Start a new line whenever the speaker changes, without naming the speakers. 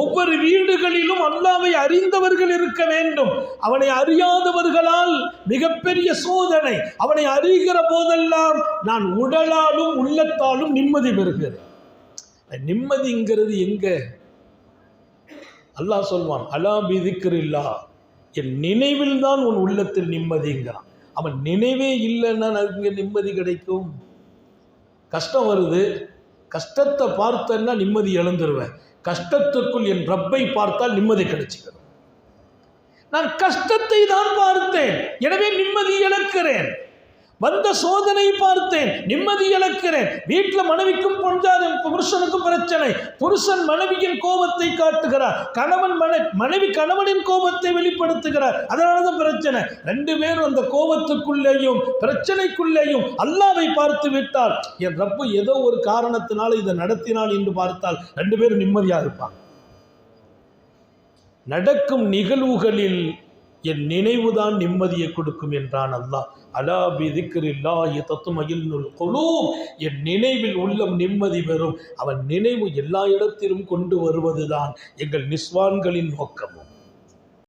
ஒவ்வொரு வீடுகளிலும் அல்லாவை அறிந்தவர்கள் இருக்க வேண்டும். அவனை அறியாதவர்களால் மிகப்பெரிய சோதனை. அவனை அறிகிற போதெல்லாம் நான் உடலாலும் உள்ளத்தாலும் நிம்மதி பெறுகிறேன். நிம்மதிங்கிறது எங்க? அல்லாஹ் சொல்வான் அலா பிதிக்கிறில்லா என் நினைவில் தான் உன் உள்ளத்தில் நிம்மதிங்கிறான். அவன் நினைவே இல்லைன்னா எனக்கு நிம்மதி கிடைக்கும். கஷ்டம் வருது. கஷ்டத்தை பார்த்தேன்னா நிம்மதி இழந்துருவேன். கஷ்டத்துக்குள் என் ரப்பை பார்த்தால் நிம்மதி கிடைச்சிக்கிறது. நான் கஷ்டத்தை தான் பார்த்தேன். எனவே நிம்மதி இழக்கிறேன். வந்த சோதனை பார்த்தேன் நிம்மதி இழக்கிறேன். வீட்டில் மனைவிக்கும் பொஞ்சாதும் புருஷனுக்கும் பிரச்சனை. புருஷன் மனைவியின் கோபத்தை காட்டுகிறார். கணவன் மனை மனைவி கணவனின் கோபத்தை வெளிப்படுத்துகிறார். அதனால தான் பிரச்சனை. ரெண்டு பேரும் அந்த கோபத்துக்குள்ளேயும் பிரச்சனைக்குள்ளேயும் அல்லாவை பார்த்து விட்டால் என் ரப்பு ஏதோ ஒரு காரணத்தினால இதை நடத்தினால் என்று பார்த்தால் ரெண்டு பேரும் நிம்மதியாக இருப்பாங்க. நடக்கும் நிகழ்வுகளில் என் நினைவுதான் நிம்மதியை கொடுக்கும் என்றான் அல்லாஹ். அலா பி தத்துமையில் நுல் குலூப். என் நினைவில் உள்ளம் நிம்மதி பெறும். அவன் நினைவு எல்லா இடத்திலும் கொண்டு வருவதுதான் எங்கள் நிஸ்வான்களின் நோக்கமும்